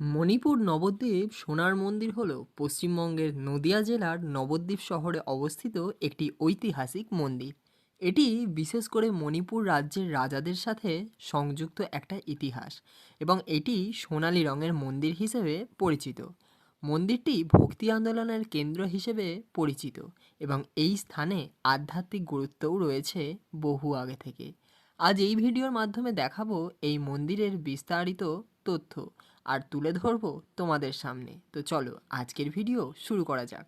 মণিপুর নবদ্বীপ সোনার মন্দির হল পশ্চিমবঙ্গের নদিয়া জেলার নবদ্বীপ শহরে অবস্থিত একটি ঐতিহাসিক মন্দির। এটি বিশেষ করে মণিপুর রাজ্যের রাজাদের সাথে সংযুক্ত একটা ইতিহাস এবং এটি সোনালী রঙের মন্দির হিসেবে পরিচিত। মন্দিরটি ভক্তি আন্দোলনের কেন্দ্র হিসেবে পরিচিত এবং এই স্থানে আধ্যাত্মিক গুরুত্বও রয়েছে বহু আগে থেকে। আজ এই ভিডিওর মাধ্যমে দেখাবো এই মন্দিরের বিস্তারিত তথ্য আর তুলে ধরবো তোমাদের সামনে। তো চলো, আজকের ভিডিও শুরু করা যাক।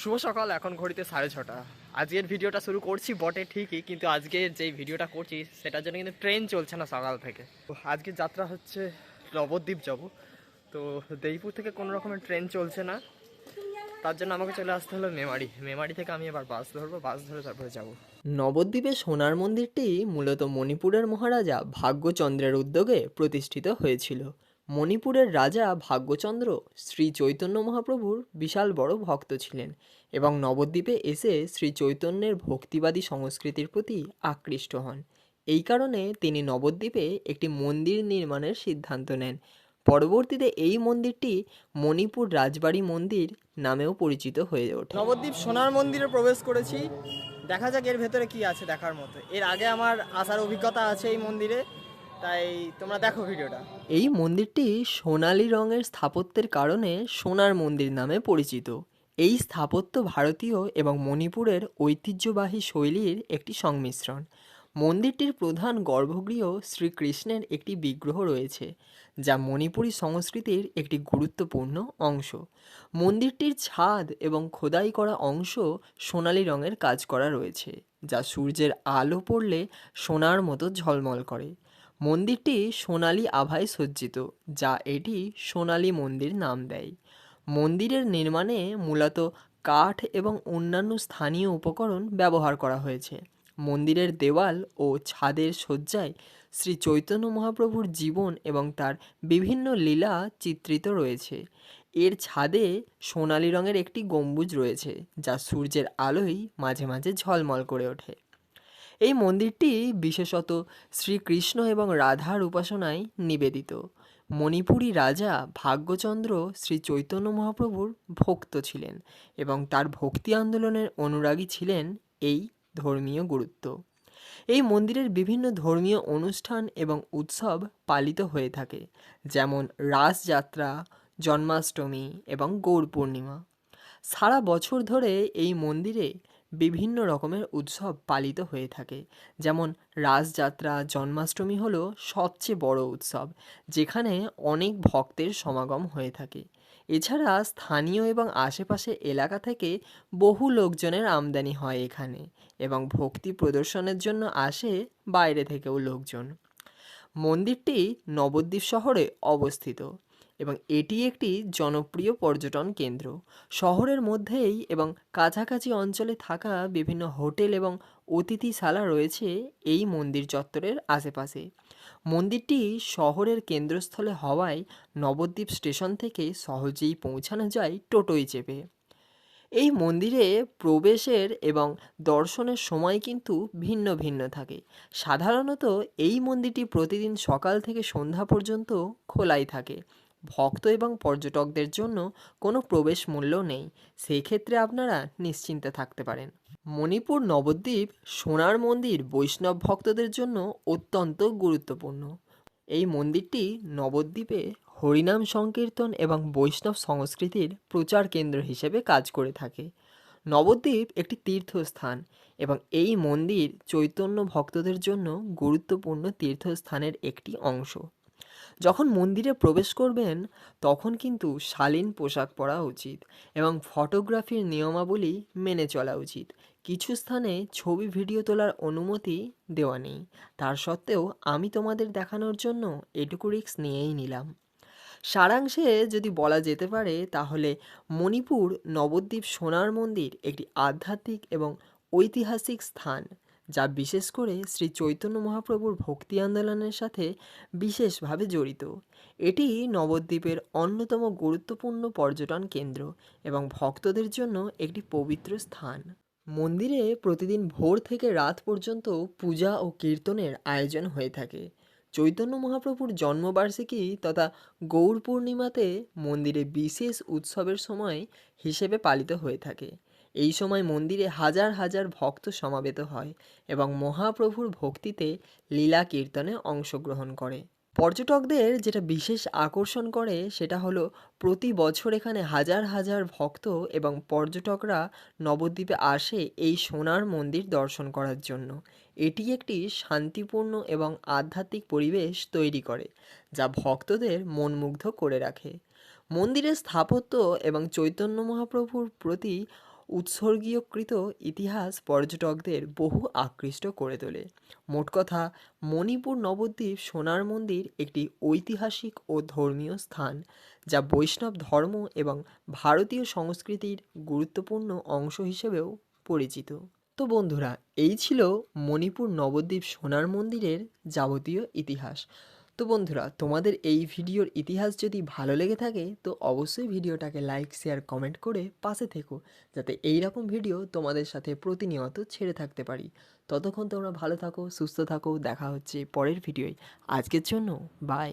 শুভ সকাল, এখন ঘড়িতে সাড়ে ছটা। আজকের ভিডিওটা শুরু করছি বটে ঠিকই, কিন্তু আজকের যেই ভিডিওটা করছি, সেটার জন্য কিন্তু ট্রেন চলছে না সকাল থেকে। তো আজকের যাত্রা হচ্ছে নবদ্বীপ যাব। তো দেইপুর থেকে কোনো রকমের ট্রেন চলছে না। তার জন্য আমাকে চলে আসতে হলো মেমারি। মেমারি থেকে আমি এবার বাস ধরবো, বাস ধরে তারপরে যাব। নবদ্বীপে সোনার মন্দিরটি মূলত মণিপুরের মহারাজা ভাগ্যচন্দ্রের উদ্যোগে প্রতিষ্ঠিত হয়েছিল। মণিপুরের রাজা ভাগ্যচন্দ্র শ্রী চৈতন্য মহাপ্রভুর বিশাল বড় ভক্ত ছিলেন এবং নবদ্বীপে এসে শ্রী চৈতন্যের ভক্তিবাদী সংস্কৃতির প্রতি আকৃষ্ট হন। এই কারণে তিনি নবদ্বীপে একটি মন্দির নির্মাণের সিদ্ধান্ত নেন পরবর্তীতে এই মন্দিরটি মণিপুর রাজবাড়ি মন্দির নামেও পরিচিত হয়ে ওঠে। নবদ্বীপ সোনার মন্দিরে প্রবেশ করেছি। দেখা যাক এর ভেতরে কি আছে দেখার মতো। এর আগে আমার আসার অভিজ্ঞতা আছে এই মন্দিরে তাই তোমরা দেখো ভিডিওটা। এই মন্দিরটি সোনালী রঙের স্থাপত্যের কারণে সোনার মন্দির নামে পরিচিত। এই স্থাপত্য ভারতীয় এবং মণিপুরের ঐতিহ্যবাহী শৈলীর একটি সংমিশ্রণ। মন্দিরটির প্রধান গর্ভগৃহ শ্রীকৃষ্ণের একটি বিগ্রহ রয়েছে, যা মণিপুরী সংস্কৃতির একটি গুরুত্বপূর্ণ অংশ। মন্দিরটির ছাদ এবং খোদাই করা অংশ সোনালী রঙের কাজ করা রয়েছে, যা সূর্যের আলো পড়লে সোনার মতো ঝলমল করে। মন্দিরটি সোনালী আভায় সজ্জিত, যা এটি সোনালী মন্দির নাম দেয়। মন্দিরের নির্মাণে মূলত কাঠ এবং অন্যান্য স্থানীয় উপকরণ ব্যবহার করা হয়েছে। মন্দিরের দেওয়াল ও ছাদের শয্যায় শ্রী চৈতন্য মহাপ্রভুর জীবন এবং তার বিভিন্ন লীলা চিত্রিত রয়েছে। এর ছাদে সোনালী রঙের একটি গম্বুজ রয়েছে, যা সূর্যের আলোয় মাঝে মাঝে ঝলমল করে ওঠে। এই মন্দিরটি বিশেষত শ্রীকৃষ্ণ এবং রাধার উপাসনায় নিবেদিত। মণিপুরী রাজা ভাগ্যচন্দ্র শ্রী চৈতন্য মহাপ্রভুর ভক্ত ছিলেন এবং তার ভক্তি আন্দোলনের অনুরাগী ছিলেন এই ধর্মীয় গুরুত্ব। এই মন্দিরের বিভিন্ন ধর্মীয় অনুষ্ঠান এবং উৎসব পালিত হয়ে থাকে, যেমন রাসযাত্রা, জন্মাষ্টমী এবং গৌর পূর্ণিমা। সারা বছর ধরে এই মন্দিরে বিভিন্ন রকমের উৎসব পালিত হয়ে থাকে, যেমন রাসযাত্রা, জন্মাষ্টমী হলো সবচেয়ে বড় উৎসব, যেখানে অনেক ভক্তের সমাগম হয়ে থাকে। এছাড়া স্থানীয় এবং আশেপাশে এলাকা থেকে বহু লোকজনের আমদানি হয় এখানে এবং ভক্তি প্রদর্শনের জন্য আসে বাইরে থেকেও লোকজন। মন্দিরটি নবদ্বীপ শহরে অবস্থিত এবং এটি একটি জনপ্রিয় পর্যটন কেন্দ্র। শহরের মধ্যেই এবং কাছাকাছি অঞ্চলে থাকা বিভিন্ন হোটেল এবং অতিথিশালা রয়েছে এই মন্দির চত্বরের আশেপাশে। মন্দিরটি শহরের কেন্দ্রস্থলে হওয়ায় নবদ্বীপ স্টেশন থেকে সহজেই পৌঁছানো যায় টোটোয় চেপে। এই মন্দিরে প্রবেশের এবং দর্শনের সময় কিন্তু ভিন্ন ভিন্ন থাকে। সাধারণত এই মন্দিরটি প্রতিদিন সকাল থেকে সন্ধ্যা পর্যন্ত খোলাই থাকে। ভক্ত এবং পর্যটকদের জন্য কোনো প্রবেশ মূল্য নেই। সেই ক্ষেত্রে আপনারা নিশ্চিন্তে থাকতে পারেন। মণিপুর নবদ্বীপ সোনার মন্দির বৈষ্ণব ভক্তদের জন্য অত্যন্ত গুরুত্বপূর্ণ। এই মন্দিরটি নবদ্বীপে হরিনাম সংকীর্তন এবং বৈষ্ণব সংস্কৃতির প্রচার কেন্দ্র হিসেবে কাজ করে থাকে। নবদ্বীপ একটি তীর্থস্থান এবং এই মন্দির চৈতন্য ভক্তদের জন্য গুরুত্বপূর্ণ তীর্থস্থানের একটি অংশ। যখন মন্দিরে প্রবেশ করবেন, তখন কিন্তু শালীন পোশাক পরা উচিত এবং ফটোগ্রাফির নিয়মাবলী মেনে চলা উচিত। কিছু স্থানে ছবি ভিডিও তোলার অনুমতি দেওয়া নেই। তার সত্ত্বেও আমি তোমাদের দেখানোর জন্য এটুকু রিক্স নিয়েই নিলাম। সারাংশে যদি বলা যেতে পারে, তাহলে মণিপুর নবদ্বীপ সোনার মন্দির একটি আধ্যাত্মিক এবং ঐতিহাসিক স্থান। যা বিশেষ করে শ্রী চৈতন্য মহাপ্রভুর ভক্তি আন্দোলনের সাথে বিশেষভাবে জড়িত। এটি নবদ্বীপের অন্যতম গুরুত্বপূর্ণ পর্যটন কেন্দ্র এবং ভক্তদের জন্য একটি পবিত্র স্থান। মন্দিরে প্রতিদিন ভোর থেকে রাত পর্যন্ত পূজা ও কীর্তনের আয়োজন হয়ে থাকে। চৈতন্য মহাপ্রভুর জন্মবার্ষিকী তথা গৌর পূর্ণিমাতে মন্দিরে বিশেষ উৎসবের সময় হিসেবে পালিত হয়ে থাকে। এই সময় মন্দিরে হাজার হাজার ভক্ত সমাবেত হয় এবং মহাপ্রভুর ভক্তিতে লীলা কীর্তনে অংশগ্রহণ করে। পর্যটকদের যেটা বিশেষ আকর্ষণ করে সেটা হলো প্রতি বছর এখানে হাজার হাজার ভক্ত এবং পর্যটকরা নবদ্বীপে আসে এই সোনার মন্দির দর্শন করার জন্য। এটি একটি শান্তিপূর্ণ এবং আধ্যাত্মিক পরিবেশ তৈরি করে, যা ভক্তদের মনমুগ্ধ করে রাখে। মন্দিরের স্থাপত্য এবং চৈতন্য মহাপ্রভুর প্রতি উৎসর্গীয়কৃত ইতিহাস পর্যটকদের বহু আকৃষ্ট করে তোলে। মোট কথা, মণিপুর নবদ্বীপ সোনার মন্দির একটি ঐতিহাসিক ও ধর্মীয় স্থান, যা বৈষ্ণব ধর্ম এবং ভারতীয় সংস্কৃতির গুরুত্বপূর্ণ অংশ হিসেবেও পরিচিত। তো বন্ধুরা, এই ছিল মণিপুর নবদ্বীপ সোনার মন্দিরের যাবতীয় ইতিহাস। তো বন্ধুরা, তোমাদের এই ভিডিওর ইতিহাস যদি ভালো লেগে থাকে, তো অবশ্যই ভিডিওটাকে লাইক শেয়ার কমেন্ট করে পাশে থেকো, যাতে এই রকম ভিডিও তোমাদের সাথে প্রতিনিয়ত ছেড়ে থাকতে পারি। ততক্ষণ তোমরা ভালো থাকো, সুস্থ থাকো, দেখা হচ্ছে পরের ভিডিওয়। আজকের জন্য বাই